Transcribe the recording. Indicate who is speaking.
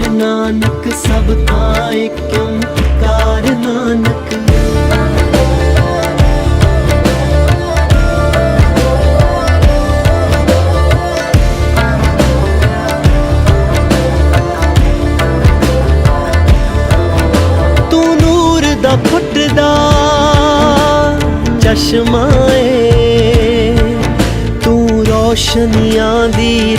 Speaker 1: ਪਾਰ ਨਾਨਕ, ਸਭ ਥਾਂ ਏਕ ਓੰਕਾਰ ਨਾਨਕ। ਤੂੰ ਨੂਰ ਦਾ ਫੁੱਟਦਾ ਚਸ਼ਮਾ ਏ, ਤੂੰ ਰੋਸ਼ਨੀਆਂ ਦੀ